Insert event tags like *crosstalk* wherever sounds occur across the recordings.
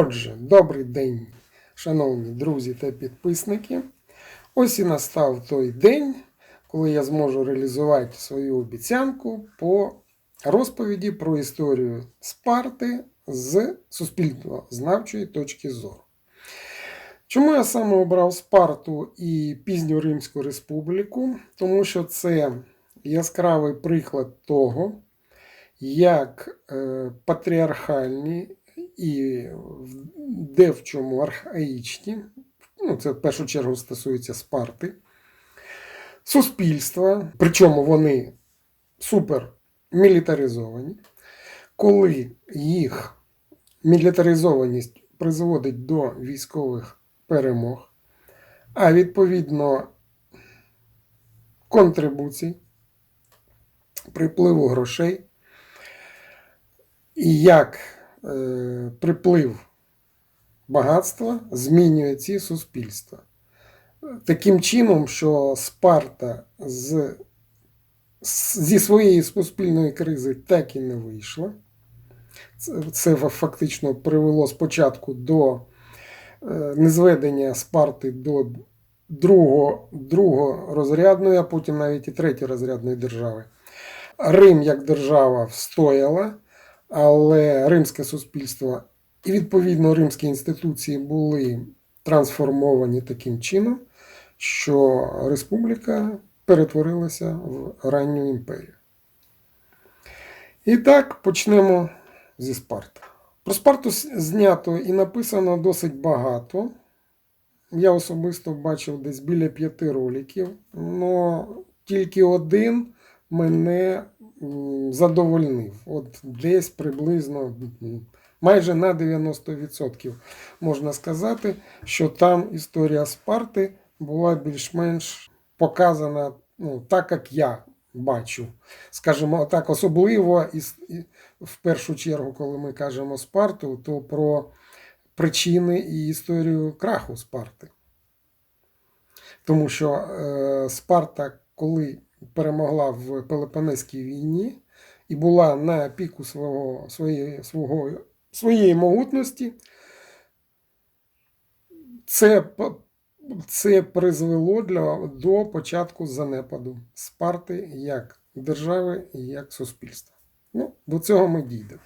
Отже, добрий день, шановні друзі та підписники. Ось і настав той день, коли я зможу реалізувати свою обіцянку по розповіді про історію Спарти з суспільно-знавчої точки зору. Чому я саме обрав Спарту і пізню Римську республіку? Тому що це яскравий приклад того, як е, патріархальні і де в чому архаїчні, ну це в першу чергу стосується Спарти, суспільства, причому вони супер мілітаризовані, коли їх мілітаризованість призводить до військових перемог, а відповідно контрибуцій, припливу грошей, і як приплив багатства змінює ці суспільства. Таким чином, що Спарта з, зі своєї суспільної кризи так і не вийшла. Це, фактично привело спочатку до е, незведення Спарти до другого, розрядної, а потім навіть і третьорозрядної держави. Рим як держава встояла, але римське суспільство і відповідно римські інституції були трансформовані таким чином, що республіка перетворилася в ранню імперію. І так почнемо зі Спарти. Про Спарту знято і написано досить багато. Я особисто бачив десь біля п'яти роликів, але тільки один мене задовольнив. От десь приблизно майже на 90% можна сказати, що там історія Спарти була більш-менш показана ну, так, як я бачу. Скажімо так, особливо в першу чергу, коли ми кажемо Спарту, то про причини і історію краху Спарти. Тому що е, Спарта, коли перемогла в Пелопонезькій війні і була на піку свого, своєї, свого, своєї могутності, це, це призвело для, до початку занепаду Спарти як держави і як суспільства. Ну, до цього ми дійдемо.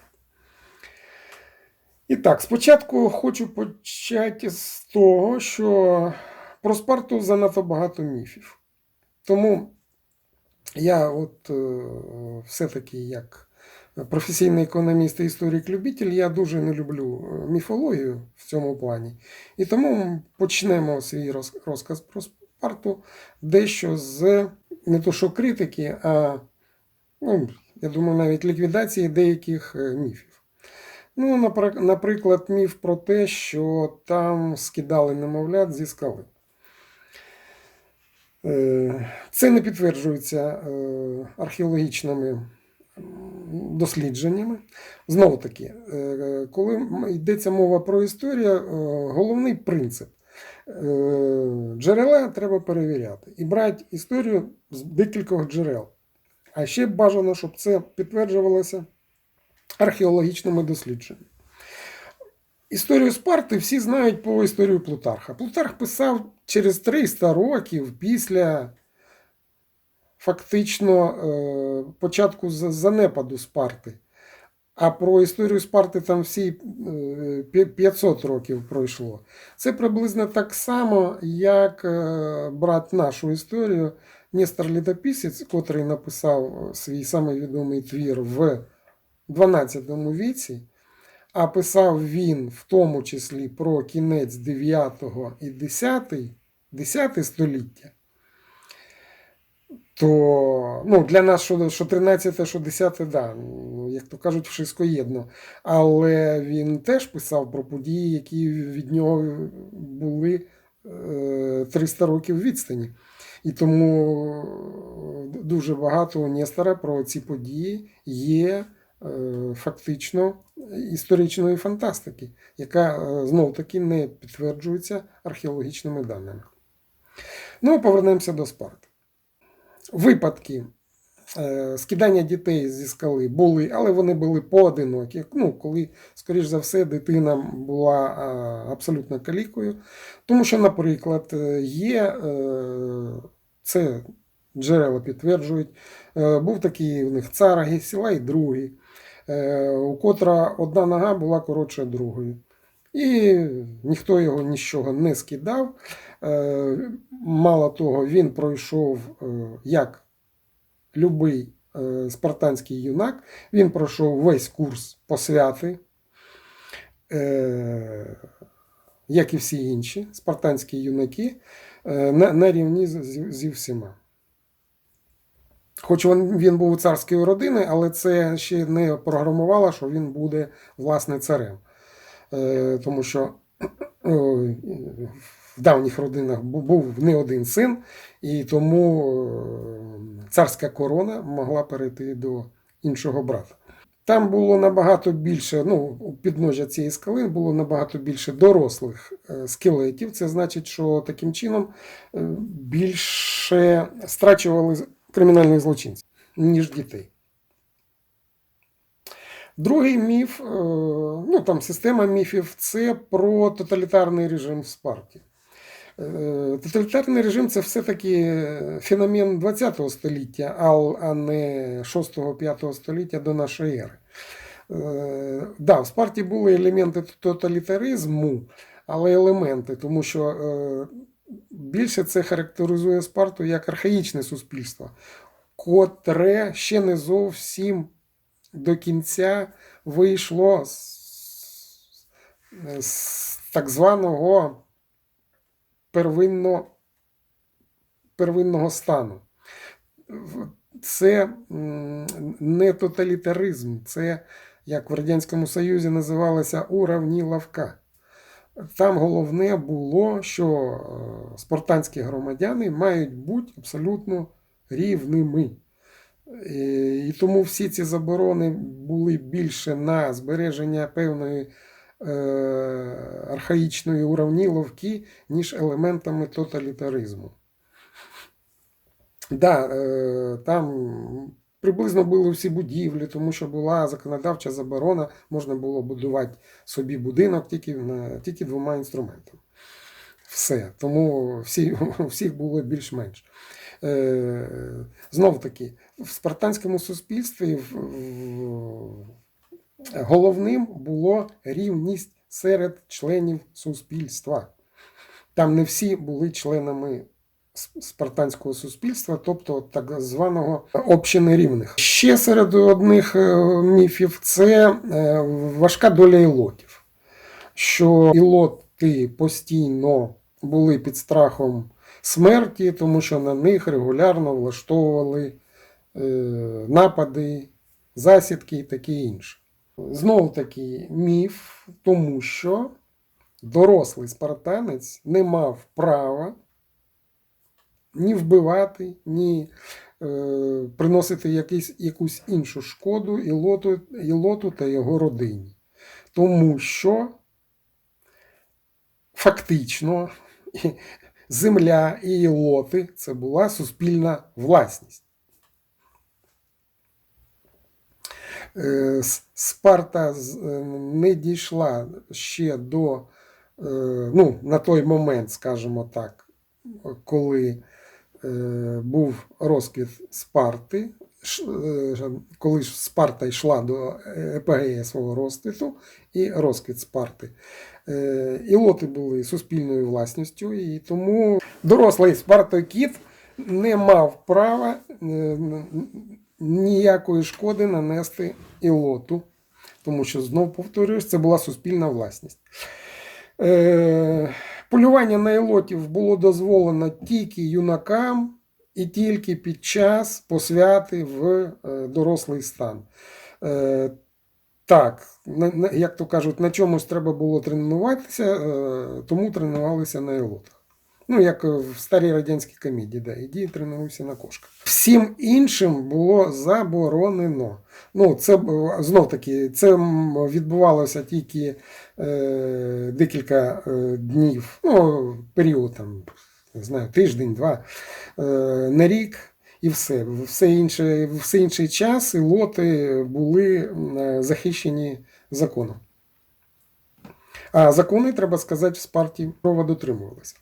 І так, спочатку хочу почати з того, що про Спарту занадто багато міфів. Тому я от е, все-таки як професійний економіст і історик-любитель, я дуже не люблю е, міфологію в цьому плані. І тому почнемо свій розказ про Спарту дещо з не то що критики, а ну, я думаю, навіть ліквідації деяких е, міфів. Ну, наприклад, міф про те, що там скидали немовлят зі скали. Е, Це не підтверджується е, археологічними дослідженнями. Знову таки, е, коли йдеться мова про історію, головний принцип джерела треба перевіряти і брати історію з декількох джерел. А ще бажано, щоб це підтверджувалося археологічними дослідженнями. Історію Спарти всі знають по історію Плутарха. Плутарх писав через 300 років після фактично е, початку занепаду Спарти. А про історію Спарти там всі е, 500 років пройшло. Це приблизно так само, як е, брат нашу історію Нестор Літописець, котрий написав свій самий відомий твір в 12 віці, а писав він в тому числі про кінець 9 і 10, 10 століття, то ну, для нас, що, що 13, що 10, да, як то кажуть, wszystko єдно. Але він теж писав про події, які від нього були е, 300 років відстані. І тому дуже багато у Нестора про ці події є е, фактично історичної фантастики, яка е, знов таки не підтверджується археологічними даними. Ну, повернемося до Спарти. Випадки Е, Скидання дітей зі скали були, але вони були поодинокі. Ну, коли, скоріш за все, дитина була абсолютно калікою. Тому що, наприклад, е, є е, це джерела підтверджують. е, Був такий у них цар Агісіла і другий, е, у котра одна нога була коротша другої. І ніхто його нічого не скидав. Е, Мало того, він пройшов як любий спартанський юнак, він пройшов весь курс посвяти, як і всі інші спартанські юнаки, на, рівні зі всіма. Хоч він, він був царської родини, але це ще не програмувало, що він буде власне царем. Е, тому що *clears throat* е, в давніх родинах був не один син, і тому е, царська корона могла перейти до іншого брата. Там було набагато більше, ну, у підножжя цієї скали було набагато більше дорослих е, скелетів. Це значить, що таким чином більше страчували кримінальних злочинців, ніж дітей. Другий міф, е, ну там система міфів, це про тоталітарний режим в Спарті. Е, Тоталітарний режим це все-таки феномен ХХ століття, а- не 6-5 століття до нашої ери. Е, Да, в Спарті були елементи тоталітаризму, але елементи, тому що більше це характеризує Спарту як архаїчне суспільство, котре ще не зовсім до кінця вийшло з, з так званого первинно, первинного стану. Це не тоталітаризм, це, як в Радянському Союзі називалося уравніловка. Там головне було, що е, спартанські громадяни мають бути абсолютно рівними. Е, І тому всі ці заборони були більше на збереження певної е, архаїчної уравніловки, ніж елементами тоталітаризму. Да, там приблизно були всі будівлі, тому що була законодавча заборона, можна було будувати собі будинок тільки, тільки двома інструментами. Все. Тому всі, *laughs* всіх було більш-менш. Е, знов таки, в спартанському суспільстві головним було рівність серед членів суспільства. Там не всі були членами спартанського суспільства, тобто так званого общини рівних. Ще серед одних е, міфів це е, важка доля ілотів, що ілоти постійно були під страхом смерті, тому що на них регулярно влаштовували е, напади, засідки і таке інше. Знову таки міф, тому що дорослий спартанець не мав права ні вбивати, ні е, приносити якийсь, якусь іншу шкоду Ілоту, Ілоту та його родині. Тому що фактично *laughs* земля і Ілоти це була суспільна власність. Е, Спарта не дійшла ще до, е, ну, на той момент, скажімо так, коли був розквіт Спарти, е, коли ж Спарта йшла до епогея свого розквіту і розквіт Спарти. Е, Ілоти були суспільною власністю, і тому дорослий Спартакіт не мав права е, ніякої шкоди нанести Ілоту, тому що, знов повторюсь, це була суспільна власність. Полювання на ілотів було дозволено тільки юнакам і тільки під час посвяти в е, дорослий стан. Е, Так, як то кажуть, на чомусь треба було тренуватися, е, тому тренувалися на ілотах. Ну, як в старій радянській комедії, да, іди тренуйся на кошках. Всім іншим було заборонено. Ну, це знов таки, це відбувалося тільки е, декілька е, днів, ну, період там, не знаю, тиждень, два е, на рік. і все. Все інше, все інший час і лоти були е, захищені законом. А закони, треба сказати, в Спарті дотримувалися.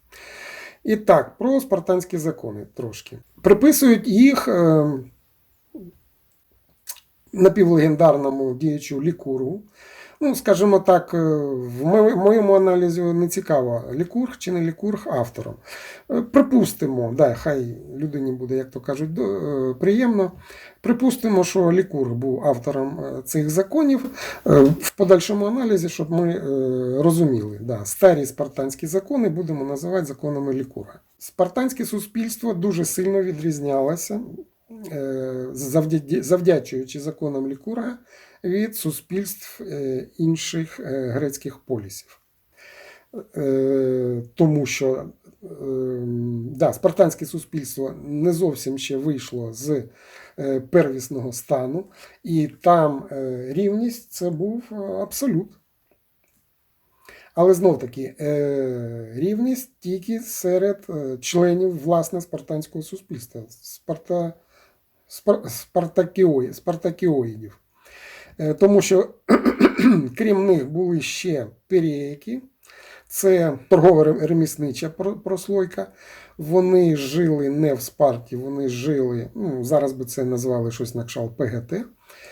І так, про спартанські закони трошки. Приписують їх е, напівлегендарному діячу Лікургу. Ну, скажімо так, е, в моєму аналізі не цікаво, лікург чи не лікург автором. Е, Припустимо, да, хай людині буде, як то кажуть, е, приємно. Припустимо, що Лікург був автором цих законів в подальшому аналізі, щоб ми розуміли, да, старі спартанські закони будемо називати законами Лікурга. Спартанське суспільство дуже сильно відрізнялося, завдячуючи законам Лікурга від суспільств е, інших е, грецьких полісів. Е, Тому що да, спартанське суспільство не зовсім ще вийшло з первісного стану, і там рівність це був абсолют. Але знов таки, рівність тільки серед членів власне спартанського суспільства, спарта, спар, спартакіоїдів. Е, Тому що *clears throat* крім них були ще періяки, це торгово-реміснича прослойка. Вони жили не в Спарті, вони жили, ну, зараз би це назвали щось на кшалт ПГТ.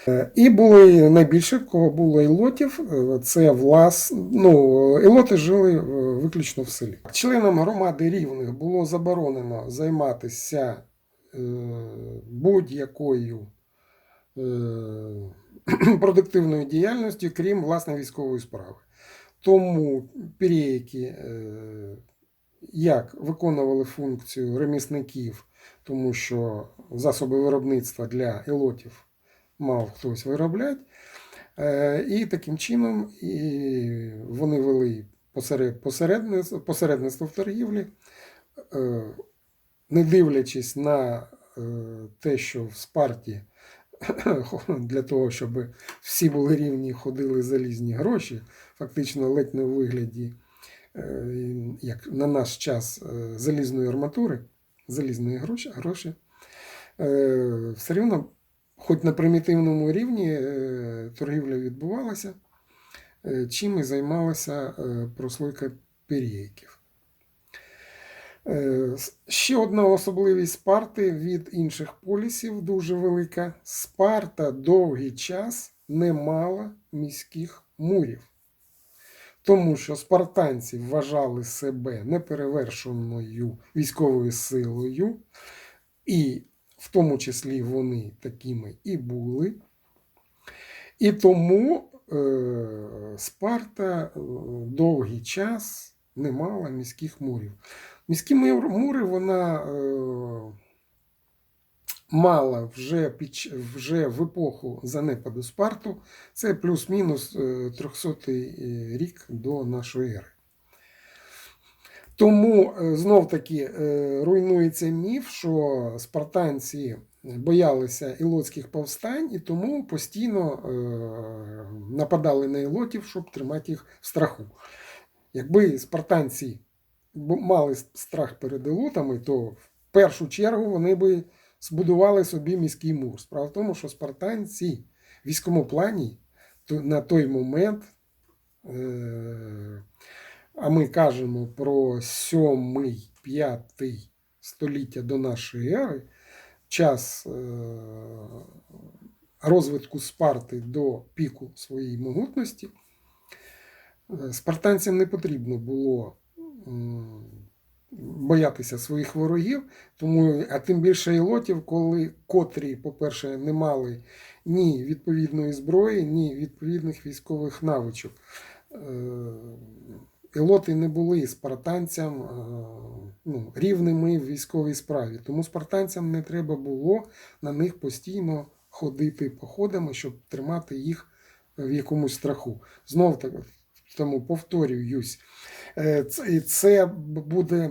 Е, І були найбільше, кого було ілотів, е, це влас, ну, ілоти жили виключно в селі. Членам громади рівних було заборонено займатися будь-якою *clears throat* продуктивною діяльністю, крім власне військової справи. Тому періяки е, як виконували функцію ремісників, тому що засоби виробництва для елотів мав хтось виробляти. Е, І таким чином вони вели посередництво, посередництво в торгівлі, е, не дивлячись на те, що в Спарті *coughs* для того, щоб всі були рівні, ходили залізні гроші, фактично ледь не у вигляді, е, як на наш час, е, залізної арматури, залізної гроші, е, все рівно, хоч на примітивному рівні торгівля відбувалася, чим і займалася прослойка періяків. Е, Ще одна особливість Спарти від інших полісів дуже велика. Спарта довгий час не мала міських мурів. Тому що спартанці вважали себе неперевершеною військовою силою, і в тому числі вони такими і були. І тому е, Спарта е, довгий час не мала міських мурів. Міські мури вона е, мала вже, під, вже в епоху занепаду Спарту. Це плюс-мінус е, 300 рік до нашої ери. Тому е, знов таки е, руйнується міф, що спартанці боялися ілотських повстань і тому постійно е, нападали на ілотів, щоб тримати їх в страху. Якби спартанці мали страх перед ілотами, то в першу чергу вони би збудували собі міський мур. Справа в тому, що спартанці в військовому плані то на той момент, е, а ми кажемо про 7-5 століття до нашої ери, час е, розвитку Спарти до піку своєї могутності, е, спартанцям не потрібно було боятися своїх ворогів, тому, а тим більше ілотів, коли котрі, по-перше, не мали ні відповідної зброї, ні відповідних військових навичок. Е, Ілоти не були спартанцям е, ну, рівними в військовій справі. Тому спартанцям не треба було на них постійно ходити походами, щоб тримати їх в якомусь страху. Знов так, тому повторююсь, Е, і це буде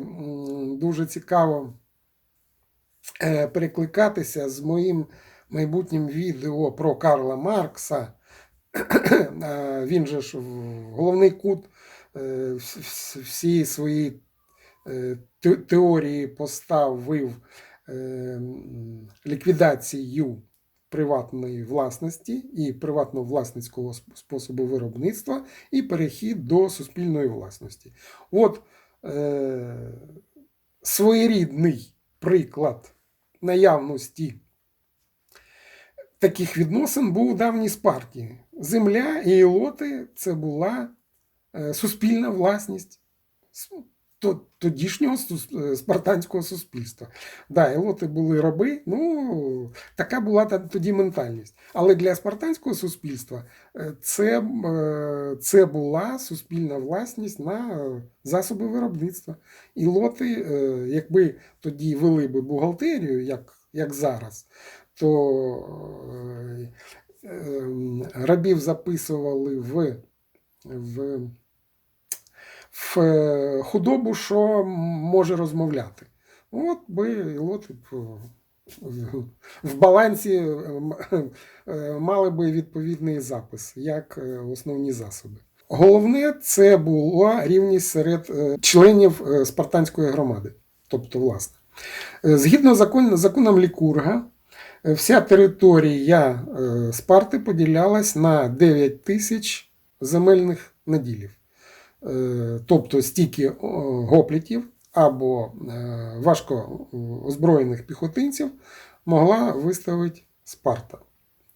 дуже цікаво е, перекликатися з моїм майбутнім відео про Карла Маркса. *clears throat* Він же ж головний кут е, вс- вс- всієї свої е, теорії поставив м, ліквідацією приватної власності і приватно-власницького способу виробництва, і перехід до суспільної власності. От е, своєрідний приклад наявності таких відносин був у давній Спарті. Земля і лоти це була е, суспільна власність тодішнього е, спартанського суспільства. Да, елоти були раби, ну така була тоді ментальність. Але для спартанського суспільства е, це, е, це була суспільна власність на засоби виробництва. І лоти, якби тоді вели би бухгалтерію, як, як зараз, то е, е, рабів записували в, в, в е, худобу, що може розмовляти. От би і в- в балансі е, е, мали би відповідний запис, як е, основні засоби. Головне це була рівність серед е, членів е, спартанської громади, тобто власне. Е, Згідно закон, законам Лікурга, е, вся територія е, Спарти поділялась на 9 тисяч земельних наділів. Е, Тобто стільки гоплітів або е, важко озброєних піхотинців могла виставити Спарта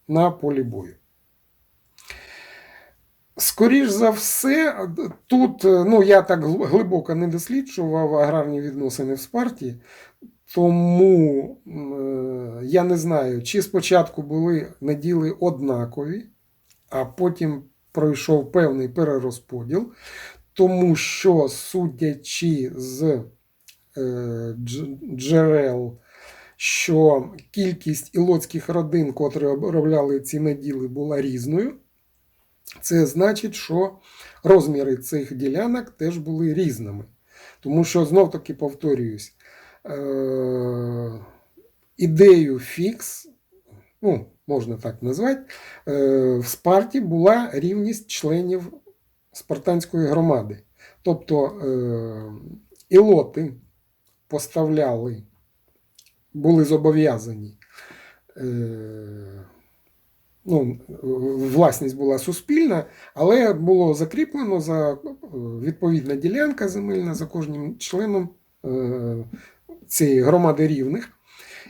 на полі бою. Скоріш за все, тут е, ну, я так глибоко не досліджував аграрні відносини в Спарті, тому е, я не знаю, чи спочатку були наділи однакові, а потім пройшов певний перерозподіл, тому що, судячи з е, джерел, що кількість ілоцьких родин, котрі обробляли ці наділи, була різною. Це значить, що розміри цих ділянок теж були різними. Тому що знов таки повторююсь, е- ідею фікс, ну, можна так назвати, е- в Спарті була рівність членів спартанської громади. Тобто е- ілоти поставляли, були зобов'язані. Е- ну, власність була суспільна, але було закріплено за е, відповідна ділянка земельна за кожним членом е, цієї громади рівних.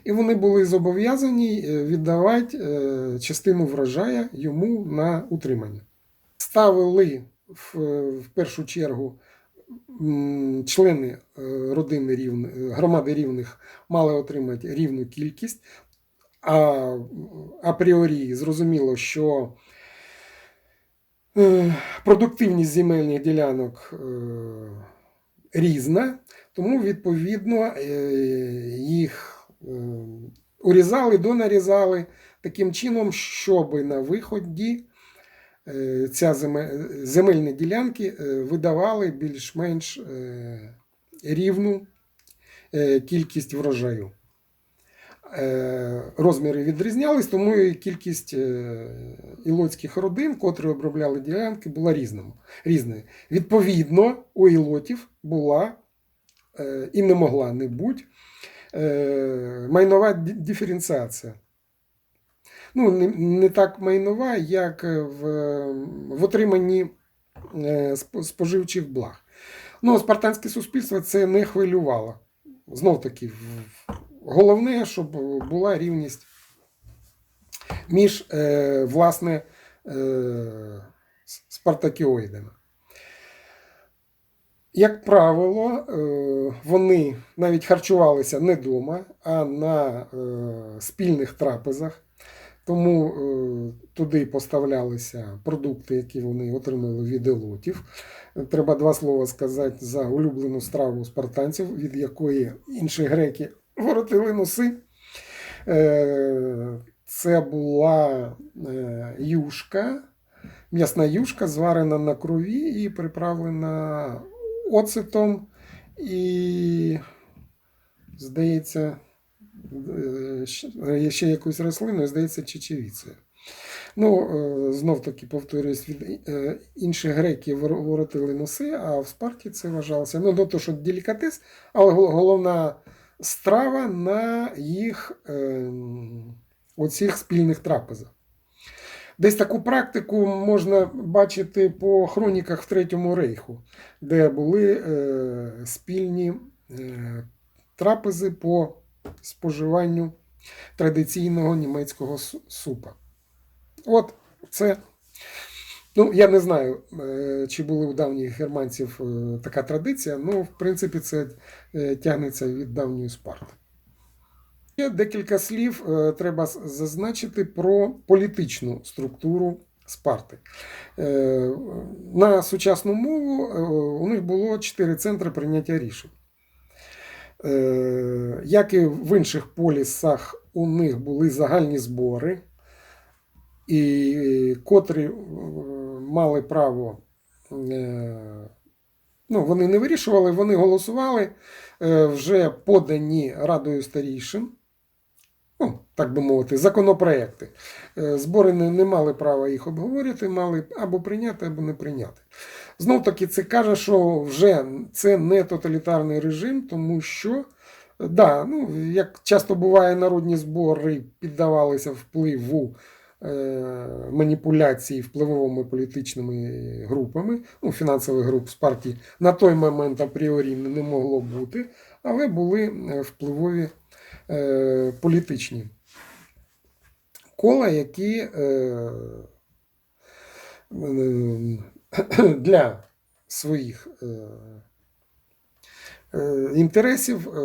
І вони були зобов'язані е, віддавати частину врожая йому на утримання. Ставили в, першу чергу члени е, родини рівних, громади рівних мали отримати рівну кількість. А апріорі зрозуміло, що е, продуктивність земельних ділянок е, різна, тому, відповідно, е, їх е, урізали, донарізали таким чином, щоб на виході е, ця земе- земельні ділянки е, видавали більш-менш е, рівну е, кількість врожаю. Е, розміри відрізнялись, тому і кількість е, ілотських родин, котрі обробляли ділянки, була різною. Відповідно, у ілотів була е, і не могла не бути е, майнова диференціація. Ну, не, не так майнова, як в, в отриманні е, споживчих благ. Ну, спартанське суспільство це не хвилювало. Знов таки, головне, щоб була рівність між е, власне е, спартакіоїдами. Як правило, е, вони навіть харчувалися не вдома, а на е, спільних трапезах. Тому е, туди поставлялися продукти, які вони отримали від елотів. Треба два слова сказати за улюблену страву спартанців, від якої інші греки воротили носи. Е, Це була е, юшка, м'ясна юшка, зварена на крові і приправлена оцетом і, здається, ще якусь рослиною, здається, чечевіцею. Ну, е, знов таки повторюсь, від е, інших греків вор- воротили носи, а в Спарті це вважалося. Ну, до того, що делікатес, але головна страва на їх ем, оцих спільних трапезах. Десь таку практику можна бачити по хроніках в Третьому рейху, де були е, спільні е, трапези по споживанню традиційного німецького супа. От це. Ну, я не знаю, е, чи були у давніх германців е, така традиція, ну, в принципі, це е, тягнеться від давньої Спарти. Є декілька слів треба зазначити про політичну структуру Спарти. На сучасну мову у них було чотири центри прийняття рішень. Е, Як і в інших полісах, у них були загальні збори, і котрі е, мали право, е, ну, вони не вирішували, вони голосували вже подані Радою старішин, ну, так би мовити, законопроекти. Збори не, не мали права їх обговорювати, мали або прийняти, або не прийняти. Знов таки, це каже, що вже це не тоталітарний режим, тому що, да, ну, як часто буває, народні збори піддавалися впливу е, маніпуляцій впливовими політичними групами, ну, фінансових груп з партії на той момент апріорі не не могло бути, але були е, впливові е, політичні кола, які е, е, *clears throat* для своїх е, е, інтересів е,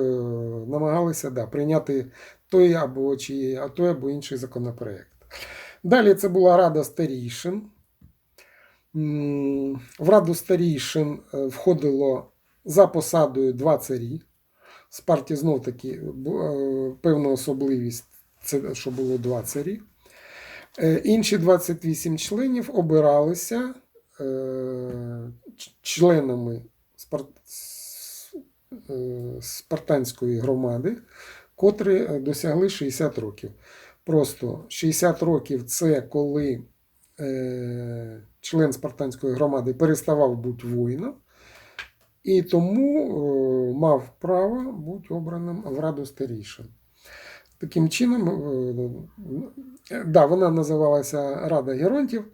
намагалися да, прийняти той або, чи, а той або інший законопроект. Далі це була Рада старішин. В Раду старішин входило за посадою два царі. З партії знов таки певна особливість це що було два царі. Інші 28 членів обиралися членами спар- е, спартанської громади, котрі е, досягли 60 років. Просто 60 років це коли е, член спартанської громади переставав бути воїном, і тому е, мав право бути обраним в Раду старішин. Таким чином, е, да, вона називалася Рада Геронтів.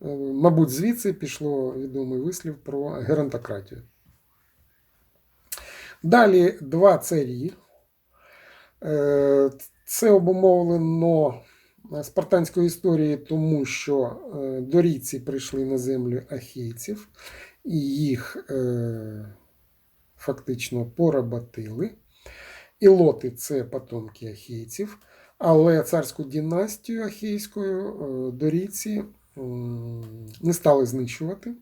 Мабуть, звідси пішло відомий вислів про геронтократію. Далі два царі. Е, Це обумовлено спартанською історією, тому що е, дорійці прийшли на землю ахійців і їх е, фактично поработили. Ілоти це потомки ахійців, але царську династію ахійською е, дорійці не стали знищувати,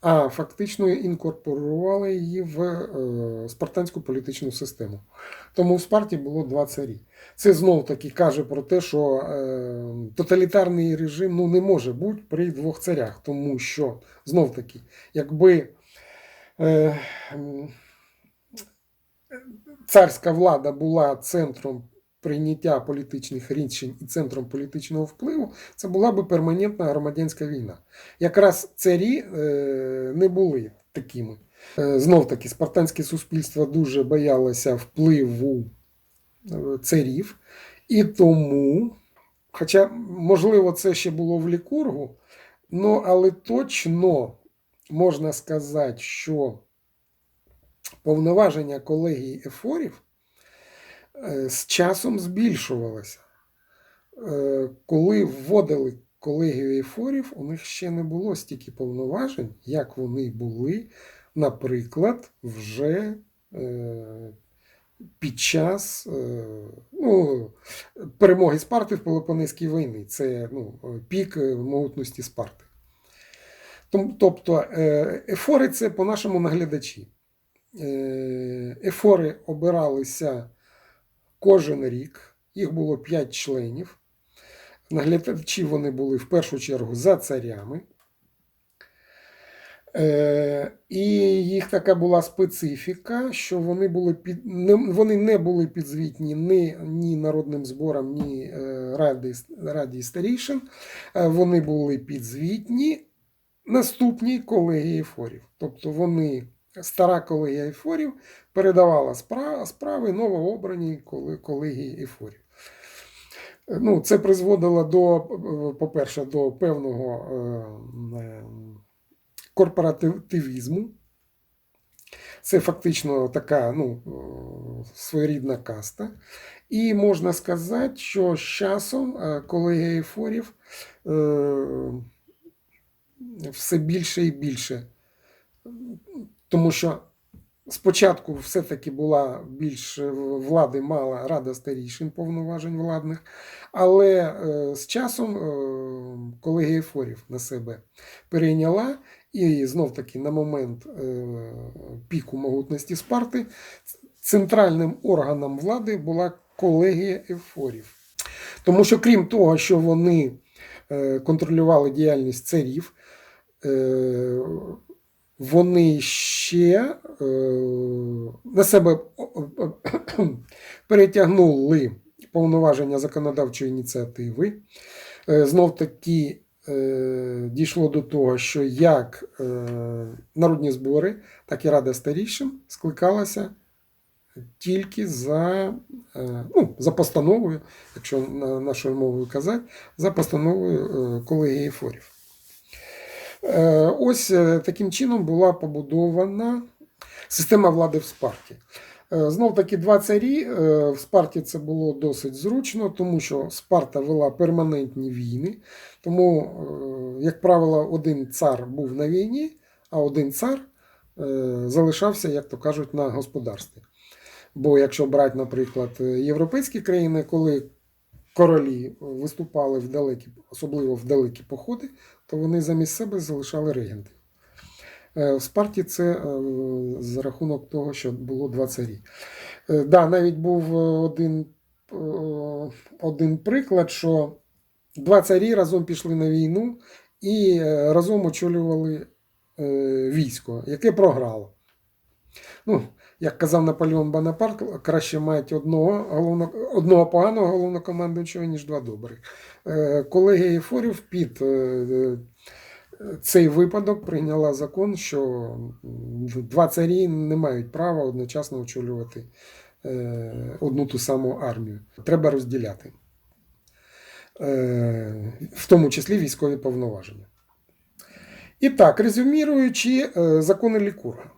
а фактично інкорпорували її в е, спартанську політичну систему. Тому в Спарті було два царі. Це знов таки каже про те, що е, тоталітарний режим ну, не може бути при двох царях, тому що знов таки, якби. Е, царська влада була центром прийняття політичних рішень і центром політичного впливу, це була би перманентна громадянська війна. Якраз царі е, не були такими. Е, Знов таки, спартанське суспільство дуже боялося впливу е, царів, і тому, хоча, можливо, це ще було в Лікургу, але точно можна сказати, що повноваження колегії ефорів з часом збільшувалося. Е, Коли вводили колегію ефорів, у них ще не було стільки повноважень, як вони були, наприклад, вже е, під час е, ну, перемоги Спарти в Пелопонезькій війні. Це ну, пік е, могутності Спарти. Тобто е, ефори це по-нашому наглядачі. Е, Ефори обиралися кожен рік, їх було 5 членів. Наглядачі вони були в першу чергу за царями. Е, І їх така була специфіка, що вони, були під, не, вони не були підзвітні ні, ні народним зборам, ні е, раді, раді старішин. Е, Вони були підзвітні наступній колегії ефорів. Тобто вони стара колегія ейфорів передавала справи новообраній колегії ейфорів. Ну, це призводило до, е, по-перше, до певного е, е, корпоративізму. Це фактично така ну, е, своєрідна каста. І можна сказати, що з часом е, колегія ейфорів е, все більше і більше. Тому що спочатку все-таки була більш е, влади мала рада старішин повноважень владних, але е, з часом е, колегія ейфорів на себе перейняла, і знов-таки на момент піку могутності Спарти центральним органом влади була колегія ейфорів. Тому що, крім того, що вони контролювали діяльність царів, вони ще е, на себе *clears throat* перетягнули повноваження законодавчої ініціативи. Знов таки е, дійшло до того, що як е, народні збори, так і Рада старішин скликалася тільки за, е, ну, за постановою, якщо на- нашою мовою казати, за постановою е, колегії форів. Е, Ось е, таким чином була побудована система влади в Спарті. Знов таки два царі. Е, В Спарті це було досить зручно, тому що Спарта вела перманентні війни. Тому, е, як правило, один цар був на війні, а один цар е, залишався, як то кажуть, на господарстві. Бо якщо брати, наприклад, європейські країни, коли королі виступали в далекі, особливо в далекі походи, то вони замість себе залишали регентів. Е, В Спарті це е, за рахунок того, що було два царі. Е, Да, навіть був один, один приклад, що два царі разом пішли на війну і разом очолювали військо, яке програло. Ну, як казав Наполеон Бонапарт, краще мають одного, головно, одного поганого головнокомандуючого, ніж два добрих. Е, Колегія Єфорів під е, е, цей випадок прийняла закон, що два царі не мають права одночасно очолювати одну ту саму армію. Треба розділяти, в тому числі військові повноваження. І так, резюміруючи, закони Лікурга.